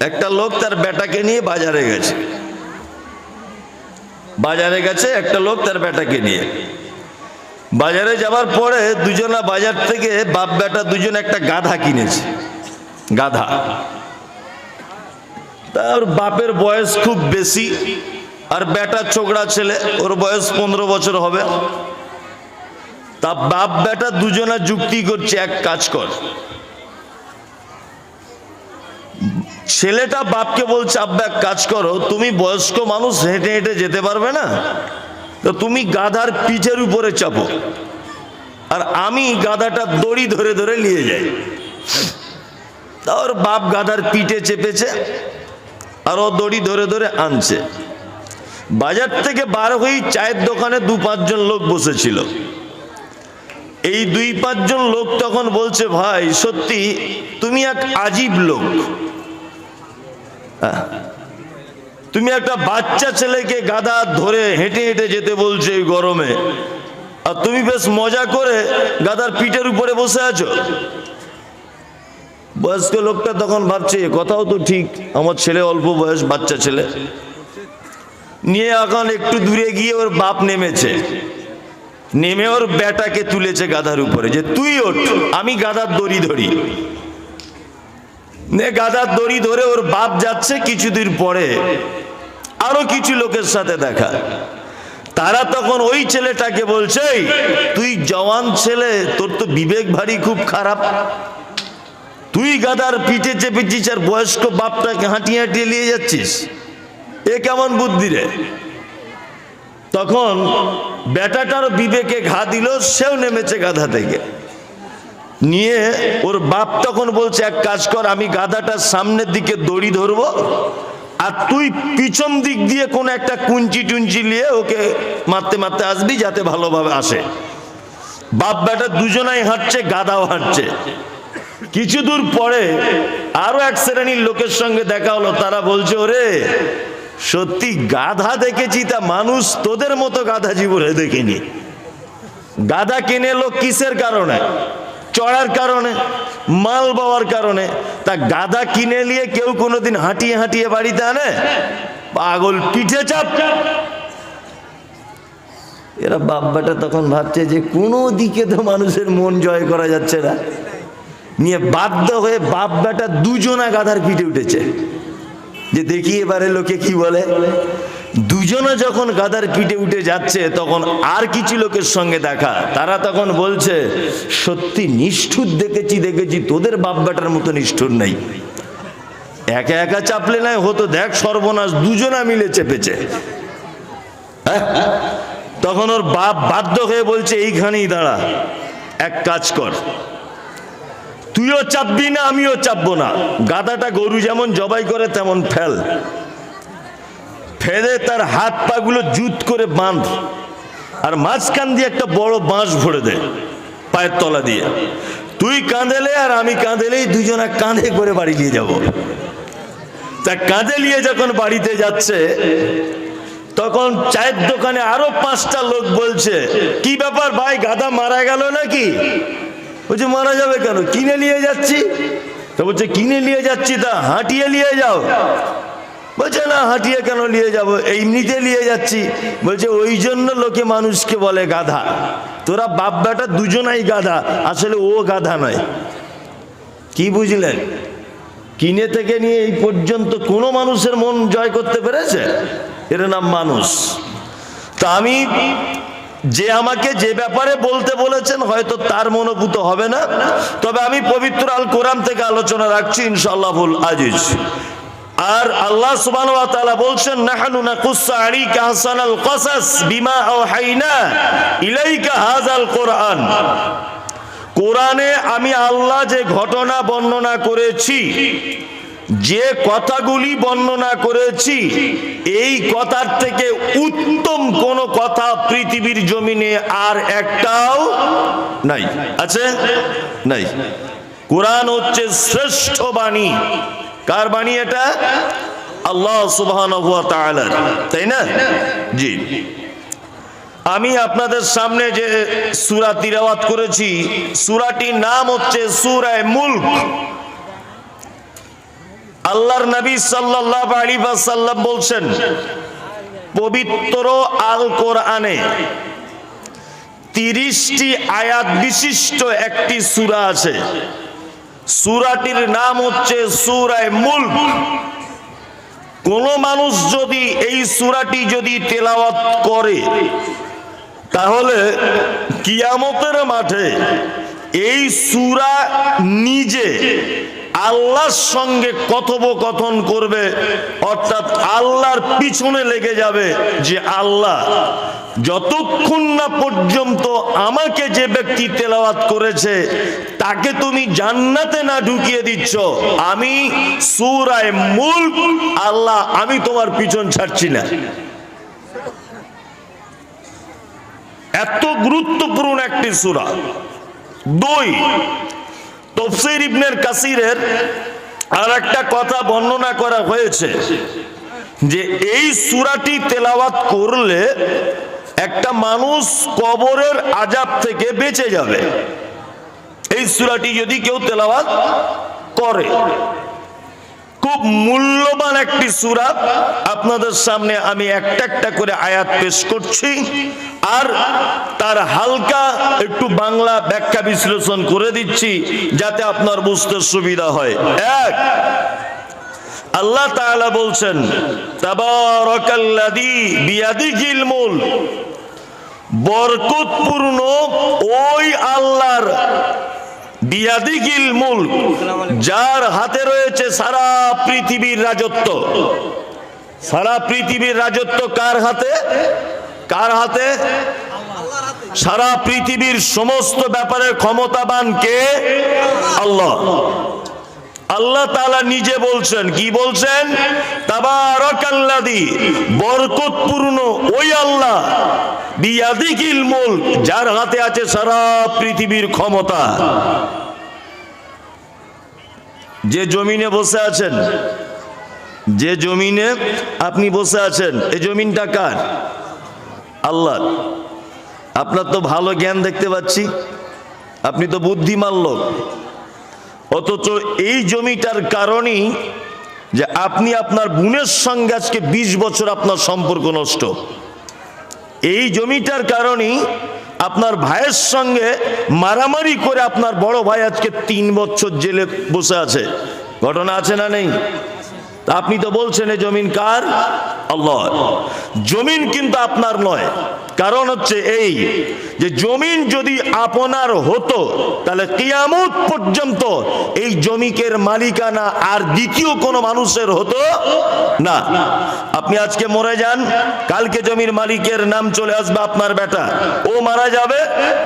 একটা লোক তার বেটাকে নিয়ে বাজারে গেছে। বাজারে গেছে, একটা লোক তার বেটাকে নিয়ে। বাজারে যাওয়ার পরে দুজনা বাজার থেকে বাপ বেটা দুজন একটা গাধা কিনেছে। গাধা। তার বাপের বয়স খুব বেশি, আর বেটা ছোকরা ছেলে, ওর বয়স পনেরো বছর হবে। তা বাপ বেটা দুজনা যুক্তি করছে, এক কাজ কর। ছেলেটা বাপকে বলছে, আব্বা, এক কাজ করো, তুমি বয়স্ক মানুষ, হেঁটে হেঁটে যেতে পারবে না? তো তুমি গাধার পিঠের উপরে চাপো। আর আমি গাধাটা দড়ি ধরে ধরে নিয়ে যাই। তা ওর বাপ গাধার পিঠে চেপেছে, আর ও দড়ি ধরে ধরে আনছে। বাজার থেকে বার হয়েই চায়ের দোকানে দু পাঁচজন লোক বসেছিল। এই দুই পাঁচজন লোক তখন বলছে, ভাই, সত্যি, তুমি এক আজীব লোক। হ্যাঁ। তুমি একটা বাচ্চা ছেলেকে গাদা ধরে হেঁটে হেঁটে যেতে বলছো এই গরমে। আর তুমি বেশ মজা করে গাদার পিঠের উপরে বসে আছো। বয়স্ক লোকটা তখন ভাবছে কথাও তো ঠিক, আমার ছেলে অল্প বয়স, বাচ্চা ছেলে। নিয়ে এখন একটু দূরে গিয়ে ওর বাপ নেমেছে। নেমে ওর বেটাকে তুলেছে গাধার উপরে যে, তুই ওঠ, আমি গাধার দড়ি ধরি। নে গাধার দড়ি ধরে ওর বাপ যাচ্ছে কিছুদিন পরে। আরও কিছু লোকের সাথে দেখা। তারা তখন ওই ছেলেটাকে বলছে তুই জওয়ান ছেলে, তোর তো বিবেক ভারী খুব খারাপ। তুই গাদার পিঠে চেপেছিস আর বয়স্ক বাপটাকে হাঁটিয়ে হাঁটিয়ে নিয়ে যাচ্ছিস। এ কেমন বুদ্ধি রে? তখন বেটাটার বিবেকে ঘা দিল, সেও নেমেছে গাধা থেকে। নিয়ে ওর বাপ তখন বলছে, এক কাজ কর, আমি গাধাটার সামনের দিকে দড়ি ধরবো আর তুই পিছন দিক দিয়ে কোন একটা কুঞ্চি টুঞ্চি নিয়ে ওকে মারতে মারতে আসবি যাতে ভালোভাবে আসে। বাপ বেটা দুজনাই হাঁটছে, গাধাও হাঁটছে। কিছু দূর পরে আরও এক শ্রেণির লোকের সঙ্গে দেখা হলো, তারা বলছে, ওরে, সত্যি গাধা দেখেছি, তা মানুষ তোদের মতো গাধা জীবনে দেখিনি। গাধা কিনে লোক কিসের কারণে? চড়ার কারণে, মাল বাওয়ার কারণে, তা গাধা কিনে নিয়ে কেউ কোনোদিন হাঁটিয়ে হাঁটিয়ে বাড়িতে আনে? পাগল পিঠে চাপ। এরা বাব্বাটা তখন ভাবছে যে কোনো দিকে তো মানুষের মন জয় করা যাচ্ছে না। নিয়ে বাধ্য হয়ে বাপ বেটা দুজনা গাধার পিঠে উঠেছে। যে দেখি এবারে লোকে কি বলে? দুজনে যখন গাদার পিঠে উঠে যাচ্ছে, তখন আর কিছু লোকের সঙ্গে দেখা। তারা তখন বলছে, সত্যি নিষ্ঠুর দেখেছি দেখেছি, তোদের বাপ বেটার মতো নিষ্ঠুর নেই। একা একা চাপলে নাই হতো, দেখ সর্বনাশ, দুজনা মিলে চেপেছে। হ্যাঁ? তখন ওর বাপ বাধ্য হয়ে বলছে, এইখানেই দাঁড়া, এক কাজ কর। তুইও চাপবি না, আমিও চাপবো না। গাদাটা গরু যেমন জবাই করে, তেমন ফেল। ফেলে তার হাত পাগুলো জুত করে বাঁধ আর মাঝখান দিয়ে একটা বড় বাঁশ ভরে দে পায়ের তলা দিয়ে। তুই কাঁদেলে আর আমি কাঁদেলেই দুজনা কাঁধে করে বাড়ি নিয়ে যাব। তা কাঁধে নিয়ে যখন বাড়িতে যাচ্ছে, তখন চায়ের দোকানে আরও পাঁচটা লোক বলছে, কি ব্যাপার ভাই গাদা মারা গেল নাকি? বলছে, মারা যাবে কেন? কিনে নিয়ে যাচ্ছি? তো বলছে, কিনে নিয়ে যাচ্ছি তা, হাঁটিয়ে নিয়ে যাও। বলছে, না, হাঁটিয়ে কেন নিয়ে যাব? এমনিতে নিয়ে যাচ্ছি। বলছে, ওই জন্য লোকে মানুষকে বলে গাধা। তোরা বাপ বেটা দুজনাই গাধা। আসলে ও গাধা নয়। কি বুঝলেন? কিনে থেকে নিয়ে এই পর্যন্ত কোনো মানুষের মন জয় করতে পেরেছে? এর নাম মানুষ। তা আমি যে আমাকে যে ব্যাপারে বলতে বলেছেন, হয়তো তার মনোভূত হবে না। তবে আমি পবিত্র আল কোরআন থেকে আলোচনা রাখছি ইনশাআল্লাহুল আজিজ। আর আল্লাহ তাআলা বলছেন ইলাইকা কোরআন। কোরআনে আমি আল্লাহ যে ঘটনা বর্ণনা করেছি, যে কথাগুলি বর্ণনা করেছি, এই কথার থেকে উত্তম কোন কথা পৃথিবীর জমিনে আর একটাও নাই। আছে? নাই। কোরআন হচ্ছে শ্রেষ্ঠ বাণী। কার বাণী এটা? আল্লাহ তাআলার। তাই না? জি। আমি আপনাদের সামনে যে সুরা তিলাওয়াত করেছি, সুরাটির নাম হচ্ছে সুরায় মুল্ক। আল্লাহর নবী সাল্লাল্লাহু আলাইহি ওয়াসাল্লাম বলছেন, পবিত্র আল কোরআনে তিরিশটি আয়াত বিশিষ্ট একটি সূরা আছে। সূরাটির নাম হচ্ছে সুরায় মূল কোন মানুষ যদি এই সুরাটি যদি তেলাওয়াত করে, তাহলে কিয়ামতের মাঠে এই সুরা নিজে আল্লাহর সঙ্গে কথোপকথন করবে, অর্থাৎ আল্লাহর পিছনে লেগে যাবে যে আল্লাহ, যতক্ষণ না পর্যন্ত আমাকে যে ব্যক্তি তেলাওয়াত করেছে, তাকে তুমি জান্নাতে না ঢুকিয়ে দিচ্ছ, আমি সুরায় মূল আল্লাহ, আমি তোমার পিছন ছাড়ছি না। এত গুরুত্বপূর্ণ একটি সূরা। দুই তফসির ইবনের কাসিরের আর একটা কথা বর্ণনা করা হয়েছে যে এই সুরাটি তেলাওয়াত করলে একটা মানুষ কবরের আজাব থেকে বেঁচে যাবে। এই সুরাটি যদি কেউ তেলাওয়াত করে খুব মূল্যবান একটি সূরা। আপনাদের সামনে আমি একটা একটা করে আয়াত পেশ করছি। আর তার হালকা একটু বাংলা ব্যাখ্যা বিশ্লেষণ করে দিচ্ছি, যাতে আপনার বুঝতে সুবিধা হয়। এক, আল্লাহ তাআলা বলছেন, তাবারাকাল্লাযী বিয়াদিহিল মুলক। বরকতপূর্ণ ওই আল্লাহর বিয়াদিগিল মূল যার হাতে রয়েছে সারা পৃথিবীর রাজত্ব। সারা পৃথিবীর রাজত্ব কার হাতে? কার হাতে? সারা পৃথিবীর সমস্ত ব্যাপারে ক্ষমতাবান কে? আল্লাহ। আল্লাহ তালা নিজে বলছেন, কি বলছেন? বরকতপূর্ণ ওই আল্লাহ যার হাতে আছে সারা পৃথিবীর ক্ষমতা। যে জমিনে বসে আছেন, যে জমিনে আপনি বসে আছেন এই জমিনটা কার? আল্লাহ। আপনার তো ভালো জ্ঞান দেখতে পাচ্ছি, আপনি তো বুদ্ধিমান লোক। অথচ এই জমিটার কারণেই যে আপনি আপনার বোনের সঙ্গে আজকে ২০ বছর আপনার সম্পর্ক নষ্ট। এই জমিটার কারণেই আপনার ভাইয়ের সঙ্গে মারামারি করে আপনার বড় ভাই আজকে তিন বছর জেলে বসে আছে। ঘটনা আছে না নেই? আপনি তো বলছেন এই জমিন কার? আল্লাহ। জমিন কিন্তু আপনার নয়। কারণ হচ্ছে এই যে জমিন যদি আপনার হতো, তাহলে কিয়ামত পর্যন্ত এই জমিকের মালিকানা আর দ্বিতীয় কোনো মানুষের হতো না। আপনি আজকে মরে যান, কালকে জমির মালিকের নাম চলে আসবে আপনার বেটা। ও মারা যাবে,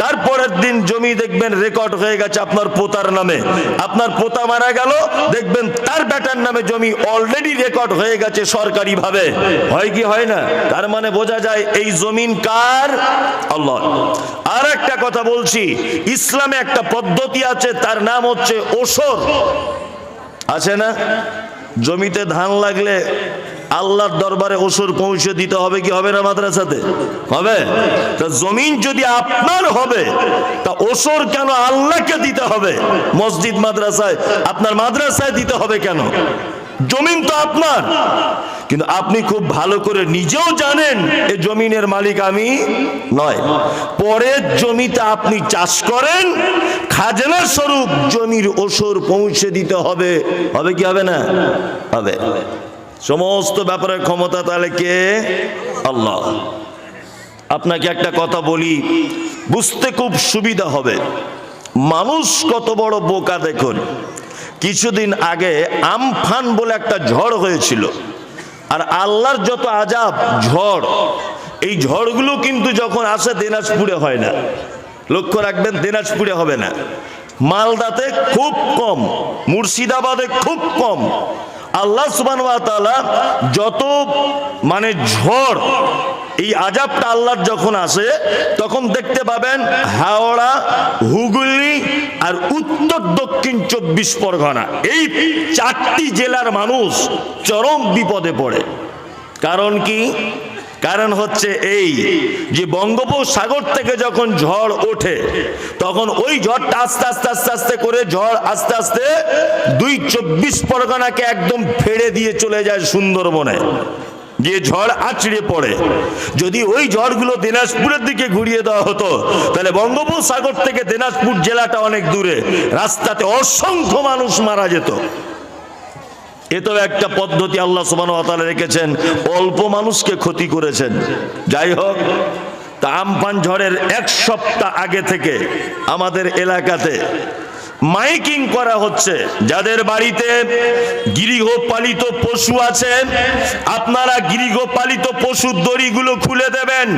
তারপরের দিন জমি দেখবেন রেকর্ড হয়ে গেছে আপনার পোতার নামে। আপনার পোতা মারা গেল, দেখবেন তার বেটার নামে জমি অলরেডি রেকর্ড হয়ে গেছে সরকারি ভাবে হয় কি হয় না? তার মানে বোঝা যায় এই জমিন কার? আল্লাহ আর একটা কথা বলছি, ইসলামে একটা পদ্ধতি আছে, তার নাম হচ্ছে ওসর। আছে না? জমিতে ধান লাগলে আল্লাহর দরবারে ওসর পৌঁছে দিতে হবে কি হবে না মাদ্রাসাতে? হবে? তা জমিন যদি আপনার হবে, তা ওসর কেন আল্লাহকে দিতে হবে? মসজিদ, মাদ্রাসায়, আপনার মাদ্রাসায় দিতে হবে কেন? জমিন তো আপনার। কিন্তু আপনি খুব ভালো করে নিজেও জানেন এই জমিনের মালিক আমি নয়। পরের জমিতে আপনি চাষ করেন খাজনা স্বরূপ জমির ওসর পৌঁছে দিতে হবে। হবে কি হবে না? হবে। সমস্ত ব্যাপারের ক্ষমতা তাহলে কে? আল্লাহ। আপনাকে একটা কথা বলি, বুঝতে খুব সুবিধা হবে। মানুষ কত বড় বোকা দেখুন। কিছুদিন আগে আমফান বলে একটা ঝড় হয়েছিল। আর আল্লাহর যত আজাব ঝড়, এই ঝড়গুলো কিন্তু যখন আসে দিনাজপুরে হয় না। লক্ষ্য রাখবেন, দিনাজপুরে হবে না। মালদাতে খুব কম, মুর্শিদাবাদে খুব কম। আল্লাহ সুবান যত মানে ঝড় এই আজাবটা আল্লাহর যখন আসে, তখন দেখতে পাবেন হাওড়া, হুগলি আর উত্তর দক্ষিণ চব্বিশ পরগনা। এই চারটি জেলার মানুষ চরম বিপদে পড়ে। কারণ কি? কারণ হচ্ছে এই যে বঙ্গোপসাগর থেকে যখন ঝড় ওঠে, তখন ওই ঝড়টা আস্তে আস্তে আস্তে আস্তে করে ঝড় আস্তে আস্তে দুই চব্বিশ পরগনাকে একদম ফেড়ে দিয়ে চলে যায় সুন্দরবনে। যে ঝড় আছড়ে পড়ে। যদি ওই ঝড়গুলো দিনাজপুরের দিকে ঘুরিয়ে দেওয়া হতো, তাহলে বঙ্গোপসাগর থেকে দিনাজপুর জেলাটা অনেক দূরে। রাস্তাতে অসংখ্য মানুষ মারা যেত। এটাও একটা পদ্ধতি আল্লাহ সুবান রেখেছেন, অল্প মানুষকে ক্ষতি করেছেন। যাই হোক, তা আমফান ঝড়ের এক সপ্তাহ আগে থেকে আমাদের এলাকাতে মাইকিং করা হচ্ছে। যাদের বাড়িতে গৃহপালিত পশু আছে আপনারা গৃহপালিত পশুর দড়িগুলো খুলে দেবেন।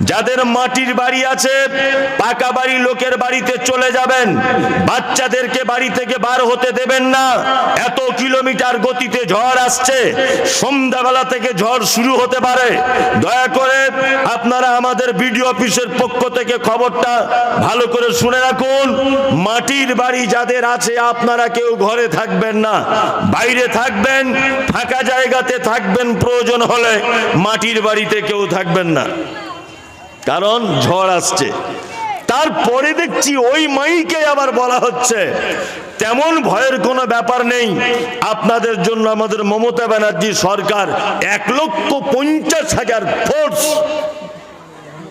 যাদের মাটির বাড়ি আছে, পাকা বাড়ি লোকের বাড়িতে চলে যাবেন। বাচ্চাদেরকে বাড়ি থেকে বার হতে দেবেন না। এত কিলোমিটার গতিতে ঝড় আসছে। সন্ধ্যাবেলা থেকে ঝড় শুরু হতে পারে। দয়া করে আপনারা আমাদের বিডিও অফিসের পক্ষ থেকে খবরটা ভালো করে শুনে রাখুন। মাটির বাড়ি যাদের আছে, আপনারা কেউ ঘরে থাকবেন না। বাইরে থাকবেন, ফাঁকা জায়গাতে থাকবেন প্রয়োজন হলে। মাটির বাড়িতে কেউ থাকবেন না। কারণ ঝড় আসছে। তারপরে দেখছি ওই মাইকে আবার বলা হচ্ছে। তেমন ভয়ের কোনো ব্যাপার নেই। আপনাদের জন্য আমাদের মমতা ব্যানার্জি সরকার এক লক্ষ পঞ্চাশ হাজার ফোর্স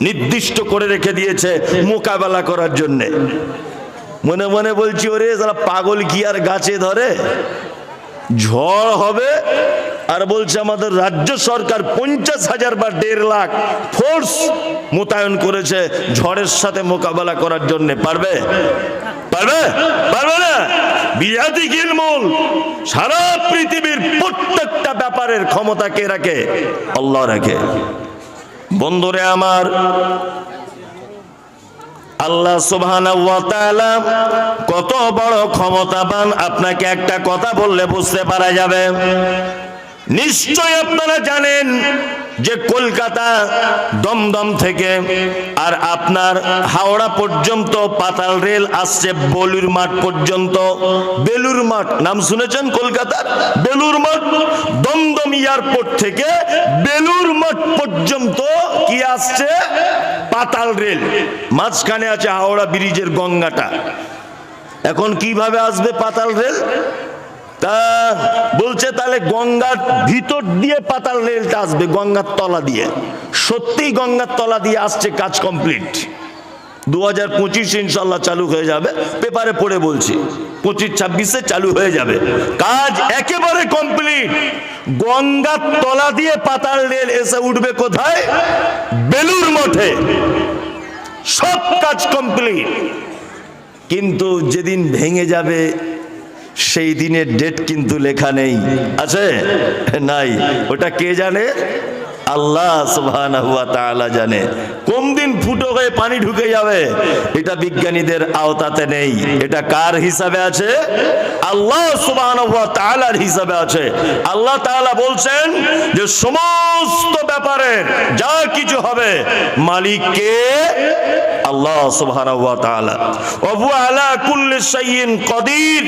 নির্দিষ্ট করে রেখে দিয়েছে মোকাবেলা করার জন্যে। মনে মনে বলছি, ওরে যারা পাগল কি আর গাছে ধরে ঝড় হবে আর বলছে আমাদের রাজ্য সরকার পঞ্চাশ হাজার বা দেড় লাখ ফোর্স মোতায়েন করেছে ঝড়ের সাথে মোকাবেলা করার জন্য। পারবে? পারবে? পারবে না? বিহাতি গিলমুল, সারা পৃথিবীর প্রত্যেকটা ব্যাপারের ক্ষমতা কে রাখে? আল্লাহ রাখে। বন্ধুরে আমার আল্লাহ কত বড় ক্ষমতাবান আপনাকে একটা কথা বললে বুঝতে পারা যাবে। নিশ্চয় আপনারা জানেন যে কলকাতা দমদম থেকে আর আপনার হাওড়া পর্যন্ত পাতাল রেল আসছে বলুর মাঠ পর্যন্ত। বেলুর মাঠ, নাম শুনেছেন কলকাতার বেলুর মাঠ, দমদম এয়ারপোর্ট থেকে বেলুর মাঠ পর্যন্ত কি আসছে? পাতাল রেল। মাঝখানে আছে হাওড়া ব্রিজের গঙ্গাটা। এখন কীভাবে আসবে পাতাল রেল? তা বলছে তাহলে গঙ্গার ভিতর দিয়ে পাতাল রেলটা আসবে, গঙ্গার তলা দিয়ে। সত্যি গঙ্গার তলা দিয়ে আসছে কাজ কমপ্লিট। দু হাজার পঁচিশে ইনশাল্লাহ চালু হয়ে যাবে। পেপারে পড়ে বলছি, পঁচিশ ছাব্বিশে চালু হয়ে যাবে। কাজ একেবারে কমপ্লিট। গঙ্গার তলা দিয়ে পাতাল রেল এসে উঠবে কোথায়? বেলুর মঠে। সব কাজ কমপ্লিট। কিন্তু যেদিন ভেঙে যাবে, সেই দিনের ডেট কিন্তু লেখা নেই। আছে? নাই। ওটা কে জানে? আল্লাহ সুবহানাহু ওয়া তাআলা জানে। দিন ফুটো হয়ে পানি ঢুকে যাবে? এটা বিজ্ঞানীদের আওতাতে নেই। এটা কার হিসাবে আছে? আল্লাহ তাআলার হিসাবে আছে। আল্লাহ তাআলা বলছেন যে সমস্ত ব্যাপারে যা কিছু হবে মালিক কে আল্লাহ সুবহানাহু কদির।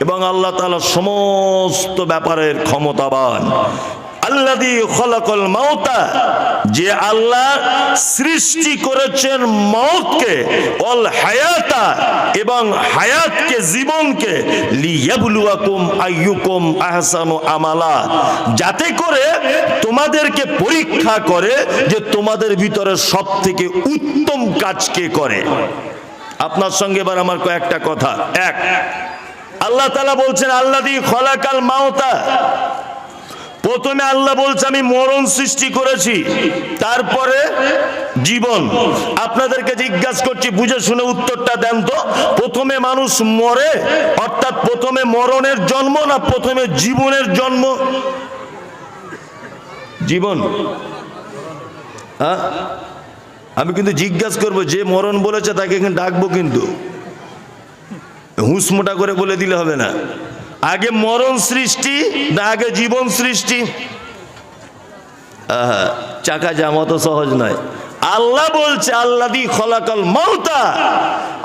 এবং আল্লাহ তাআলা সমস্ত ব্যাপারের ক্ষমতাবান। আল্লাদি খলাকল মাউতা, যে আল্লাহ সৃষ্টি করেছেন মৌতকে অল হায়াতা এবং হায়াতকে, জীবনকে, লিয়াবলুয়াকুম আইয়ুকুম আহসানু আমালা। যাতে করে তোমাদেরকে পরীক্ষা করে যে তোমাদের ভিতরে সব থেকে উত্তম কাজ কে করে। আপনার সঙ্গে এবার আমার কয়েকটা কথা। এক, আল্লাহ তালা বলছেন আল্লাহ দি খলাকাল মাওতা প্রথমে আল্লাহ বলছে, আমি মরণ সৃষ্টি করেছি, তারপরে জীবন। আপনাদেরকে জিজ্ঞাসা করছি, বুঝে শুনে উত্তরটা দেন তো। প্রথমে মানুষ মরে, অর্থাৎ প্রথমে মরণের জন্ম না প্রথমে জীবনের জন্ম? জীবন। হ্যাঁ? আমি কিন্তু জিজ্ঞাসা করব, যে মরণ বলেছে তাকে ডাকবো কিন্তু। হুঁস মোটা করে বলে দিলে হবে না। আগে মরণ সৃষ্টি, না আগে জীবন সৃষ্টি। চাকা জামা তো সহজ নয়। আল্লাহ বলছে আল্লাহ দি খলাকাল মৌতা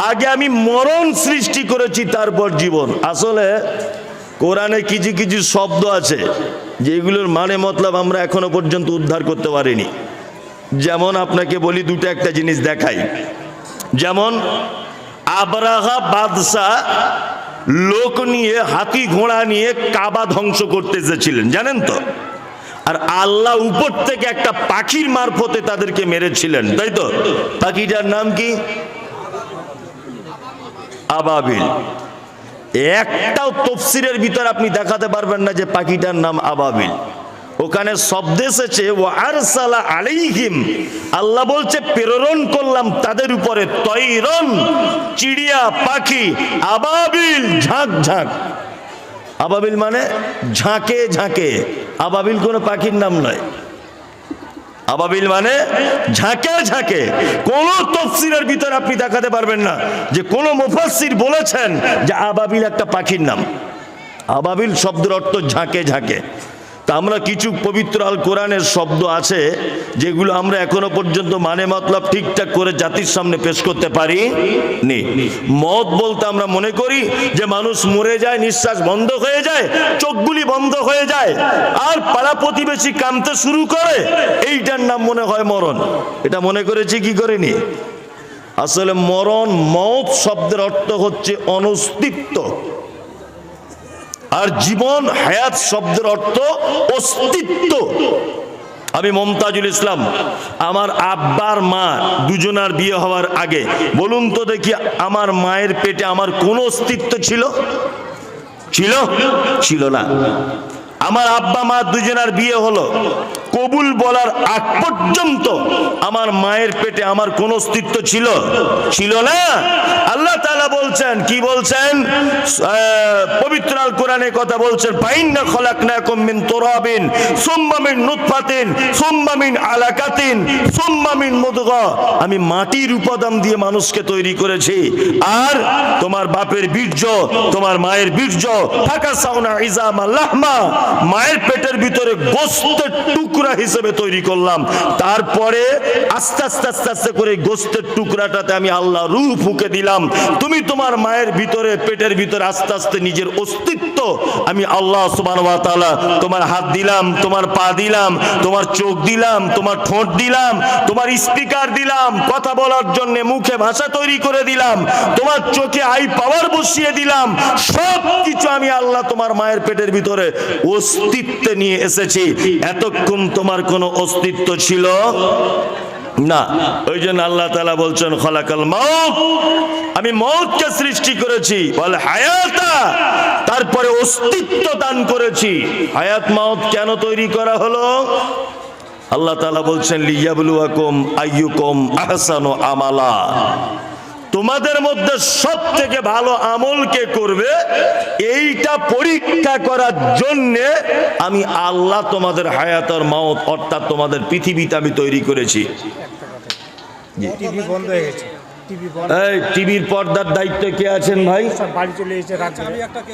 আগে আমি মরণ সৃষ্টি করেছি, তারপর জীবন। আসলে কোরআনে কিছু কিছু শব্দ আছে, যেগুলোর মানে মতলব আমরা এখনও পর্যন্ত উদ্ধার করতে পারিনি। যেমন আপনাকে বলি, দুটো একটা জিনিস দেখাই। যেমন, আবরাহা বাদশাহ লোক নিয়ে, হাতি ঘোড়া নিয়ে কাবা ধ্বংস করতে এসেছিলেন, জানেন তো? আর আল্লাহ উপর থেকে একটা পাখির মারফতে তাদেরকে মেরেছিলেন, তাই তো? পাখিটার নাম কি? আবাবিল। একটাও তফসিরের ভিতর আপনি দেখাতে পারবেন না যে পাখিটার নাম আবাবিল। ওখানে শব্দ এসেছে ও আরসালা আলাইহিম। আল্লাহ বলছে, প্রেরণ করলাম তাদের উপরে, তৈরন, চিড়িয়া, পাখি, আবাবিল, ঝাঁক ঝাঁক। আবাবিল মানে ঝাঁকে ঝাঁকে। আবাবিল কোনো পাখির নাম নয়। আবাবিল মানে ঝাঁকে ঝাঁকে। কোন তফসিরের ভিতরে আপনি দেখাতে পারবেন না যে কোন মুফাসসির বলেছেন যে আবাবিল একটা পাখির নাম। আবাবিল শব্দের অর্থ ঝাঁকে ঝাঁকে। তা আমরা কিছু পবিত্র আল কোরআনের শব্দ আছে, যেগুলো আমরা এখনও পর্যন্ত মানে মতলব ঠিকঠাক করে জাতির সামনে পেশ করতে পারি নি মত বলতে আমরা মনে করি যে মানুষ মরে যায়, নিঃশ্বাস বন্ধ হয়ে যায়, চোখগুলি বন্ধ হয়ে যায়, আর পাড়া প্রতিবেশী কামতে শুরু করে, এইটার নাম মনে হয় মরণ। এটা মনে করেছি কি করেনি? আসলে মরণ, মত শব্দের অর্থ হচ্ছে অনস্তিত্ব। আর জীবন হায়াত শব্দের অর্থ অস্তিত্ব। আমি মমতাজুল ইসলাম, আমার আব্বার মা দুজনার বিয়ে হওয়ার আগে, বলুন তো দেখি আমার মায়ের পেটে আমার কোন অস্তিত্ব ছিল? ছিল? ছিল না। আমার আব্বা মা দুজনার বিয়ে হলো। কবুল বলার আগ পর্যন্ত আমার মায়ের পেটে আমার কোন অস্তিত্ব ছিল? ছিল না। আল্লাহ তাআলা বলছেন, কি বলছেন? পবিত্র আল কোরআনে কথা বলছেন, ফাইন্না খলাকনাকুম মিন তুরাবিন, সুম্মা মিন নুতফাতিন, সুম্মা আলাকাতিন, সুম্মা মুদগা। আমি মাটির উপাদান দিয়ে মানুষকে তৈরি করেছি। আর তোমার বাপের বীর্য, তোমার মায়ের বীর্য ফাঁকা সাউনা ইজামা লাহমা, মায়ের পেটের ভিতরে গোস্তের টুকরা হিসেবে তৈরি করলাম। তারপরে আস্তে আস্তে আস্তে আস্তে করে গোস্তের টুকরাটাতে আমি আল্লাহ রূহ ফুঁকে দিলাম। তুমি তোমার মায়ের ভিতরে, পেটের ভিতরে আস্তে আস্তে নিজের অস্তিত্ব আমি আল্লাহ তাআলা তোমার হাত দিলাম, তোমার পা দিলাম, তোমার চোখ দিলাম, তোমার ঠোঁট দিলাম, তোমার স্পিকার দিলাম, কথা বলার জন্য মুখে ভাষা তৈরি করে দিলাম, তোমার চোখে আই পাওয়ার বসিয়ে দিলাম সব কিছু আমি আল্লাহ তোমার মায়ের পেটের ভিতরে অস্তিত্বে নিয়ে এসেছি। এতক্ষণ তোমার কোনো অস্তিত্ব ছিল? না ওই জন্য আল্লাহ তালা বলছেন, খলাকাল মৌত আমি মৌতকে সৃষ্টি করেছি। বলে, হায়াতা। তারপরে অস্তিত্ব দান করেছি। হায়াত মৌত কেন তৈরি করা হলো? আল্লাহ তালা বলছেন, লিয়াবলুয়াকুম আইয়ুকুম আহসানু আমালা। তোমাদের মধ্যে সব থেকে ভালো আমল কে করবে? এইটা পরীক্ষা করার জন্য আমি আল্লাহ তোমাদের হায়াতর মাউত অর্থাৎ তোমাদের পৃথিবীতে আমি তৈরি করেছি। হয়ে এই টিভির পর্দার দায়িত্ব কে আছেন ভাই? চলে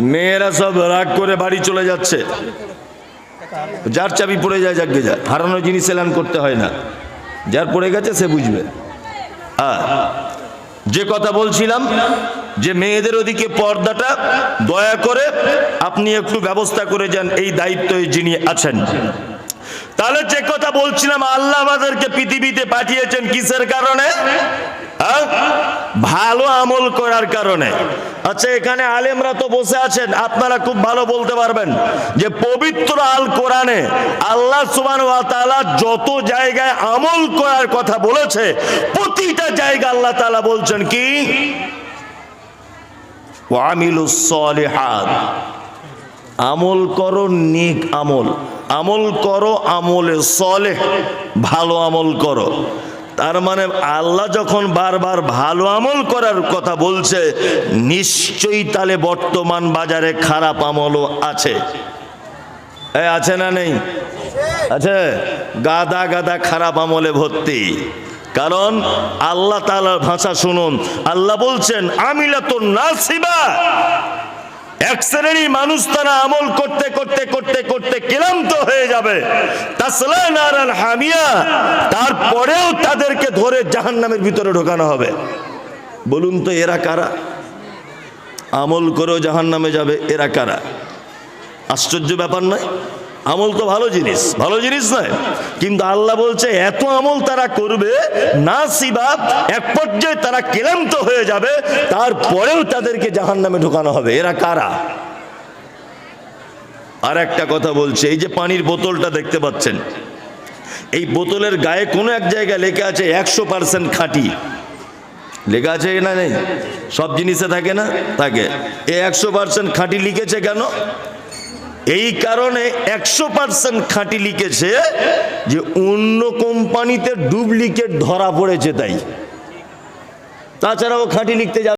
মেয়েরা সব রাগ করে বাড়ি চলে যাচ্ছে। যার চাবি পড়ে যায় যাকে যা। হারানো জিনিস এলান করতে হয় না। যার পড়ে গেছে সে বুঝবে। আহ, যে কথা বলছিলাম, যে মেয়েদের ওদিকে পর্দাটা দয়া করে আপনি একটু ব্যবস্থা করে যান এই দায়িত্ব যিনি আছেন তাহলে যে কথা বলছিলাম, আল্লাহ আমাদেরকে পৃথিবীতে পাঠিয়েছেন কিসের কারণে? ভালো আমল করার কারণে। আচ্ছা এখানে আলেমরা তো বসে আছেন, আপনারা খুব ভালো বলতে পারবেন যে পবিত্র আল কোরআনে আল্লাহ সুবান যত জায়গায় আমল করার কথা বলেছে, প্রতিটা জায়গা আল্লাহ তালা বলছেন কি? আমল করো নিক আমল। আমল করো আমলে সলে ভালো আমল করো। তার মানে আল্লাহ যখন বারবার ভালো আমল করার কথা বলছে, নিশ্চয়ই তাহলে বর্তমান বাজারে খারাপ আমলও আছে। আছে না নেই? আছে? গাদা গাদা খারাপ আমলে ভর্তি। কারণ আল্লাহ তালার ভাষা শুনুন। আল্লাহ বলছেন আমিলা তো নাসিবা। এক শ্রেণি মানুষ তারা আমল করতে করতে করতে করতে ক্লান্ত হয়ে যাবে। হামিয়া, তারপরেও তাদেরকে ধরে জাহান নামের ভিতরে ঢোকানো হবে। বলুন তো, এরা কারা? আমল করেও জাহান নামে যাবে, এরা কারা? আশ্চর্য ব্যাপার নয়? আমল তো ভালো জিনিস ভালো জিনিস নয়। কিন্তু আল্লাহ বলছে, এত আমল তারা করবে, না সিবা এক পর্যায়ে তারা ক্লান্ত হয়ে যাবে, তারপরেও তাদেরকে জাহান নামে ঢোকানো হবে। এরা কারা? আর একটা কথা বলছে, এই যে পানির বোতলটা দেখতে পাচ্ছেন, এই বোতলের গায়ে কোনো এক জায়গায় লেখা আছে একশো পার্সেন্ট খাঁটি। লেখা আছে না নেই? সব জিনিসে থাকে না? থাকে। এ একশো পার্সেন্ট খাঁটি লিখেছে কেন? এই কারণে একশো পার্সেন্ট খাঁটি লিখেছে যে অন্য কোম্পানিতে ডুপ্লিকেট ধরা পড়েছে তাই। তাছাড়াও খাঁটি লিখতে যাবে